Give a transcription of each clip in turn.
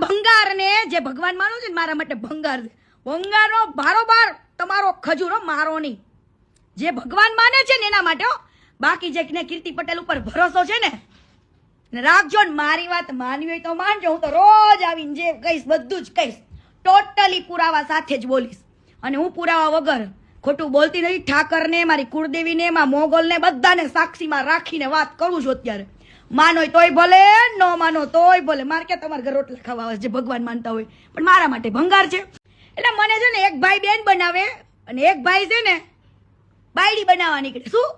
ભંગારને જે ભગવાન માનો છે મારા માટે ભંગાર છે. ભંગારનો બારોબાર તમારો ખજૂરો મારો નહીં. જે ભગવાન માને છે ને એના માટે. બાકી જે કીર્તિ પટેલ ઉપર ભરોસો છે ને રાખજો ને મારી વાત માનવી હોય તો માનજો. હું તો રોજ આવીને જે કહીશ, બધું જ કહીશ. ટોટલી પુરાવા સાથે જ બોલીશ. અને હું પુરાવા વગર ખોટું બોલતી નથી. ઠાકરને, મારી કુળદેવીને, માં મોગલને બધાને સાક્ષીમાં રાખીને વાત કરું છું અત્યારે. માનો તોય ભલે, ન માનો તોય ભલે. મારે કે તમારા ઘર રોટલા ખાવા આવે છે ભગવાન માનતા હોય. પણ મારા માટે ભંગાર છે. એટલે મને છે ને એક ભાઈ બેન બનાવે, અને એક ભાઈ છે ને બાયડી બનાવવા નીકળે. શું?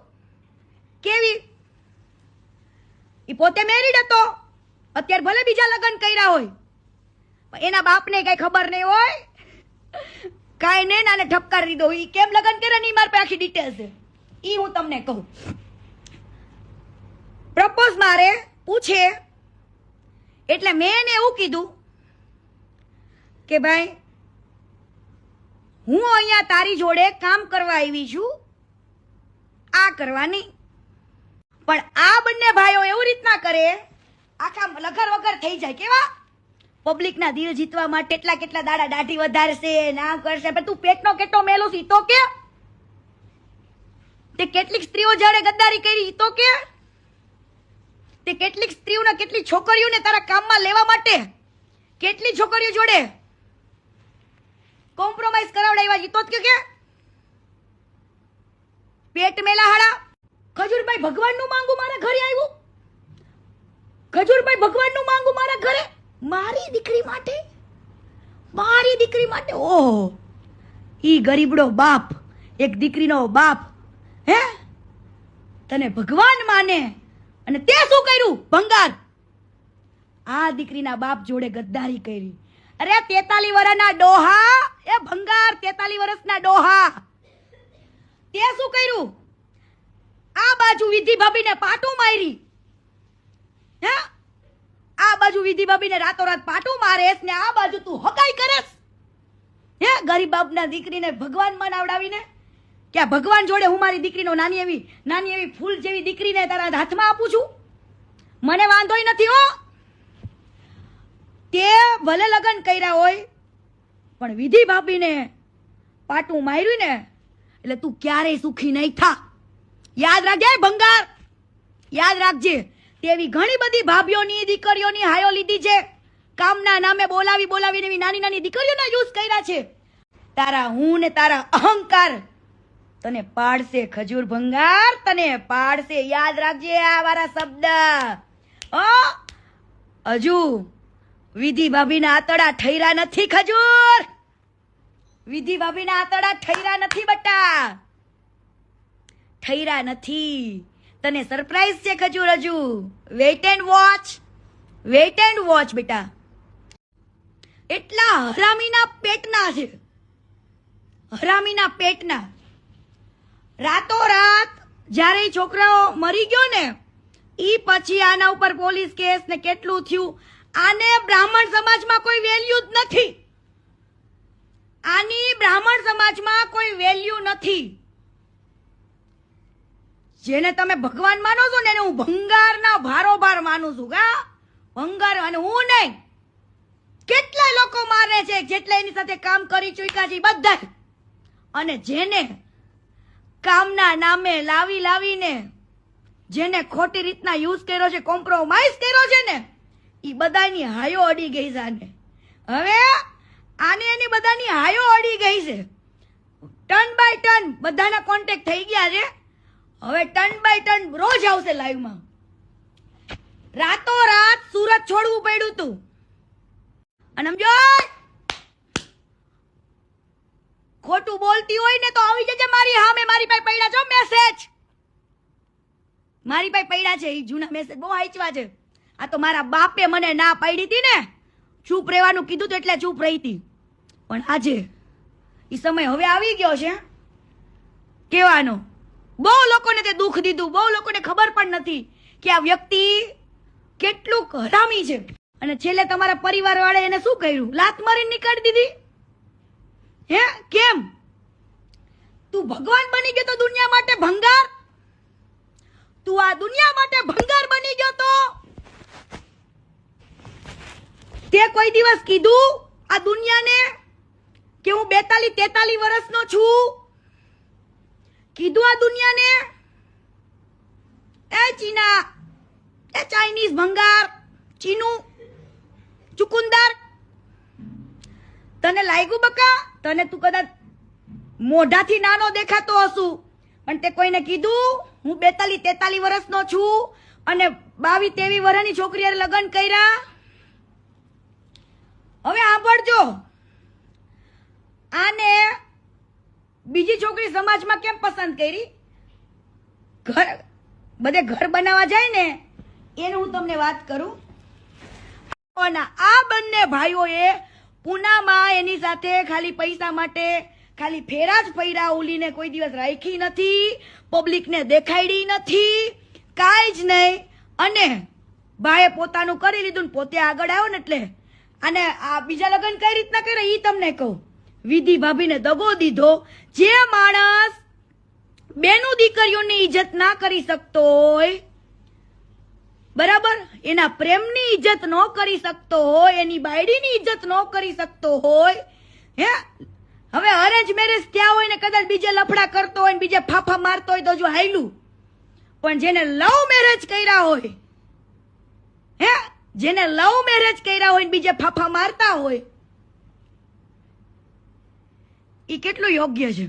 કેવી? એ પોતે મેરીડ હતો. અત્યારે ભલે બીજા લગ્ન કર્યા હોય. પણ એના બાપને કઈ ખબર નહીં હોય. કાંઈ નહીં નાને ઠપકાર દીધો ઈ કેમ લગ્ન કરે ને? ઈ મારી પાસે આખી ડિટેલ્સ છે. ઈ હું તમને કહું. પ્રપોઝ મારે, પૂછે. એટલે મેં એને એવું કીધું કે ભાઈ, હું અહીંયા તારી જોડે કામ કરવા આવી છું, આ કરવાની. પણ આ બંને ભાઈઓ એવું રીતના કરે, આખા લગર વગર થઈ જાય કેવા? પબ્લિકના દિલ જીતવા માટે કેટલા કેટલા દાડા દાઢી વધારશે, ના કરશે, પણ તું પેટનો કેટલો મેલો છે તો કે. તે કેટલીક સ્ત્રીઓ જાણે ગદ્દારી કરી તો કે. તે કેટલીક સ્ત્રીઓને કેટલી છોકરીઓને તારા કામમાં લેવા માટે કેટલી છોકરીઓ જોડે કોમ્પ્રોમાઇઝ કરાવડાવ્યા ઈ તો કે પેટ મેલા હાડા ખજૂરભાઈ ભગવાનનું માંગુ મારા ઘરે આવ્યું. ખજૂરભાઈ ભગવાનનું માંગુ મારા ઘરે? મારી દીકરી માટે? મારી દીકરી માટે? ઓહો. ઈ ગરીબડો બાપ, એક દીકરીનો બાપ. હે? તને ભગવાન માને. અને તે શું કર્યું? ભંગાર. આ દીકરીના બાપ જોડે ગદ્દારી કરી. અરે તેતાલી વર્ષના ડોહા, એ ભંગાર તેતાલી વર્ષના ડોહા. તે શું કર્યું? આ બાજુ વિધિ ભાભીને પાટું મારી. હે? આ બાજુ વિધિ ભાભીને રાતોરાત પાટું મારેસ ને આ બાજુ તું હકાઈ કરેસ હે, ગરીબ બાપના દીકરીને ભગવાન મનાવડાવીને કે આ ભગવાન જોડે હું મારી દીકરીનો નાની એવી નાની એવી ફૂલ જેવી દીકરીને તારા હાથમાં આપું છું? મને વાંધોય નથી, હો. તે ભલે લગ્ન કર્યા હોય, પણ વિધિ ભાભીને પાટું માર્યું ને એટલે તું ક્યારેય સુખી નહીં થા. યાદ રાખજે ભંગાર. યાદ રાખજે, તેવી ઘણી બધી ભાભીઓની, દીકરીઓની હાયો લીધી છે. કામના નામે બોલાવી બોલાવીને એવી નાની નાની દીકરીઓના યુઝ કર્યા છે. તારા હું ને તારા અહંકાર તને પાડશે ખજૂર ભંગાર, તને પાડશે યાદ રાખજે આ મારા શબ્દ. અ હજુ વિધિ ભાભીના આતડા ઠૈરા નથી ખજૂર. વિધિ ભાભીના આતડા ઠૈરા નથી બટા. ઠૈરા નથી. તને સરપ્રાઈઝ છે ખજૂર હજુ. Wait and watch wait and watch બેટા. એટલા હરામીના પેટના છે. હરામીના પેટના. રાતોરાત. જ્યારે એ છોકરાઓ મરી ગયો ને, ઈ પછી આના ઉપર પોલીસ કેસ ને કેટલું થયું, આને બ્રાહ્મણ સમાજમાં કોઈ વેલ્યુ જ નથી. આની બ્રાહ્મણ સમાજમાં કોઈ વેલ્યુ નથી. જેને તમે ભગવાન માનો છો ને એને હું ભંગારના ભારોભાર માનું છું કા ભંગાર અને હું નહીં. કેટલા લોકો મારે છે જેટલા એની સાથે કામ કરી ચૂક્યા છે બધા અને જેને કામના નામે લાવી લાવીને જેને ખોટી રીતના યુઝ કર્યો છે કોમ્પ્રોમાઇઝ કર્યો છે ને એ બધાની હાયો અડી ગઈ છે હવે આને એની બધાની હાયો અડી ગઈ છે. ટર્ન બાય ટર્ન બધાના કોન્ટેક્ટ થઈ ગયા છે. હવે ટર્ન બાય ટર્ન રોજ આવશે લાઈવમાં રાતો રાત સુરત છોડવું પડ્યું તું. અને સમજો ખોટું બોલતી હોય ને તો આવી જજે મારી હામે. મારી પાસે પડ્યા છો મેસેજ મારી પાસે પડ્યા છે. એ જૂના મેસેજ બહુ હાચવા છે. આ તો મારા બાપે મને ના પાડી હતી ને. ચૂપ રહેવાનું કીધું તો એટલે ચૂપ રહી હતી. પણ આજે એ સમય હવે આવી ગયો છે. કહેવાનો. બહુ લોકોને તે દુઃખ દીધું. બહુ લોકોને ખબર પણ નથી કે આ વ્યક્તિ કેટલું હરામી છે. અને છેલ્લે તમારા પરિવાર વાળે એને શું કર્યું? લાત મારીને નીકળી દીધી? હે? કેમ? તું ભગવાન બની ગયો તો દુનિયા માટે ભંગાર? તું આ દુનિયા માટે ભંગાર બની ગયો તો? તે કોઈ દિવસ કીધું આ દુનિયાને કે હું બેતાલી તેતાલી વર્ષનો છું? કીધું આ દુનિયાને? એ ચીના, એ ચાઇનીઝ ભંગાર, ચીનું ચુકુંદર, તને લાગ્યું બકા? તને તું કદાચ મોઢાથી નાનો દેખાતો હશું. પણ તે કોઈને કીધું, હું બેતાલી તેતાલી વર્ષનો છું અને બાવી તેવી વર્ષની છોકરીએ લગ્ન કર્યા. હવે સાંભળજો. આને બીજી છોકરી સમાજમાં કેમ પસંદ કરી? ઘર બધે ઘર બનાવવા જાય ને, એને હું તમને વાત કરું. આ બંને ભાઈઓએ પૂનામાં એની સાથે ખાલી પૈસા માટે ખાલી ફેરા જ ફૈરા ઓલીને કોઈ દિવસ રાખી નથી પબ્લિકને દેખાડી નથી, કાંઈ જ નહીં. અને ભાઈએ પોતાનું કરી લીધું ને પોતે આગળ આવ્યો ને એટલે અને આ બીજા લગ્ન કઈ રીતના કરે એ તમને કહું. વિધિ ભાભીને દગો દીધો. જે માણસ બેનું દીકરીઓની ઇજ્જત ના કરી શકતો હોય બરાબર? એના પ્રેમની ઇજ્જત ન કરી શકતો હોય, એની બાયડીની ઇજ્જત ન કરી શકતો હોય, હે? હવે અરેન્જ મેરેજ થયા હોય ને કદાચ બીજે લફડા કરતો હોય ને બીજે ફાફા મારતો હોય તો જો હાયલું. પણ જેને લવ મેરેજ કર્યા હોય, હે? જેને લવ મેરેજ કર્યા હોય ને બીજે ફાફા મારતા હોય એ કેટલું યોગ્ય છે?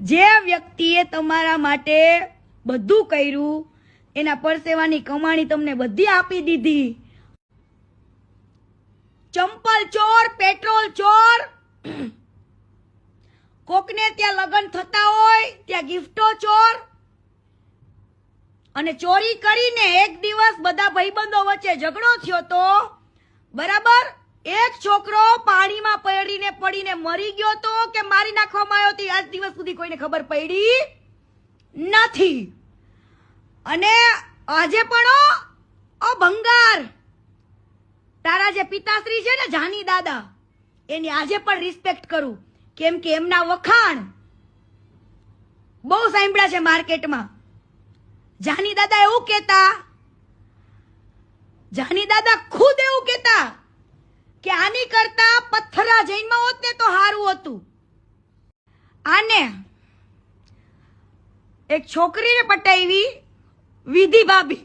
જે વ્યક્તિએ તમારા માટે બધું કર્યું એના પરસેવાની કમાણી તમને બધી આપી દીધી. ચંપલ ચોર, પેટ્રોલ ચોર. કોકને ત્યાં લગ્ન થતા હોય, ત્યાં ગિફ્ટો ચોર. અને ચોરી કરીને એક દિવસ બધા ભાઈબંધો વચ્ચે ઝઘડો થયો તો, બરાબર, એક છોકરો પાણીમાં પડીને પડીને મરી ગયો તો કે મારી નાખવામાં આવ્યો આજ દિવસ સુધી કોઈને ખબર પડી નથી. અને આજે પણ ઓ ભંગાર. તારા જે પિતાશ્રી છે ને જાની દાદા, એની આજે પણ રિસ્પેક્ટ કરું. કેમ કે એમના વખાણ બહુ સાંભળ્યા છે માર્કેટમાં. જાની દાદા એવું કહેતા, જાની દાદા ખુદ એવું કહેતા કે આની કરતા પથ્થરા જૈનમાં હોત ને તો સારું હતું. આને એક છોકરીને પટાવી વિધિ ભાભી.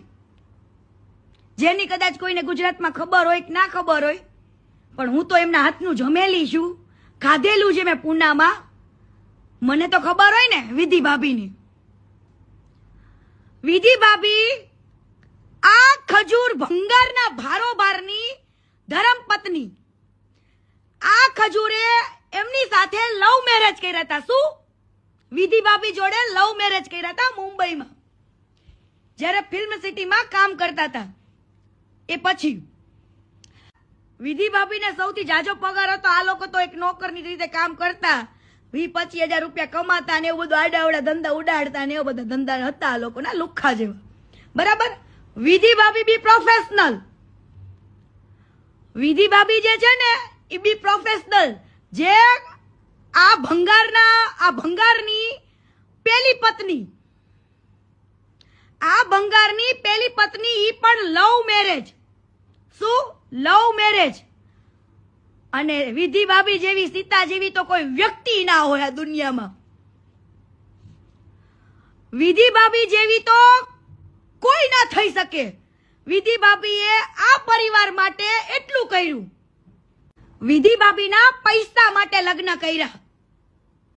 જેની કદાચ કોઈને ગુજરાતમાં ખબર હોય કે ના ખબર હોય, પણ હું તો એમના હાથનું જમેલી છું, ખાધેલું છે મેં પૂનામાં. મને તો ખબર હોય ને વિધિ ભાભીની. વિધિ ભાભી, આ ખજૂર ભંગારના ભારોભારની ધર્મપત્ની. આ ખજૂરે એમની સાથે લવ મેરેજ કર્યા હતા. શું? વિધિ ભાભી જોડે લવ મેરેજ કર્યા હતા મુંબઈમાં. જ્યારે ફિલ્મ સિટીમાં કામ કરતા હતા. એ પછી વિધિ ભાભીને સૌથી જાજો પગાર હતો. આ લોકો તો એક નોકરની રીતે કામ કરતા. વી પચીસ હજાર રૂપિયા કમાતા ને એવું બધું આડાવડા ધંધા ઉડાડતા ને એવા બધા ધંધા હતા આ લોકોના લુખ્ખા જેવા. બરાબર? વિધિ ભાભી બી પ્રોફેશનલ વિધિ ભાભી જે છે ને, એ બી પ્રોફેશનલ જે આ ભંગારના, આ ભંગારની પેલી પત્ની આ બંગારની પેલી પત્ની ઈ પણ લવ મેરેજ. શું? Love marriage. અને વિધિ ભાભી જેવી, સીતા જેવી તો કોઈ વ્યક્તિ ના હોય આ દુનિયામાં. વિધિ ભાભી જેવી તો કોઈ ના થઈ શકે. વિધિ ભાભીએ આ પરિવાર માટે એટલું કર્યું. વિધિ ભાભીના પૈસા માટે લગ્ન કર્યા.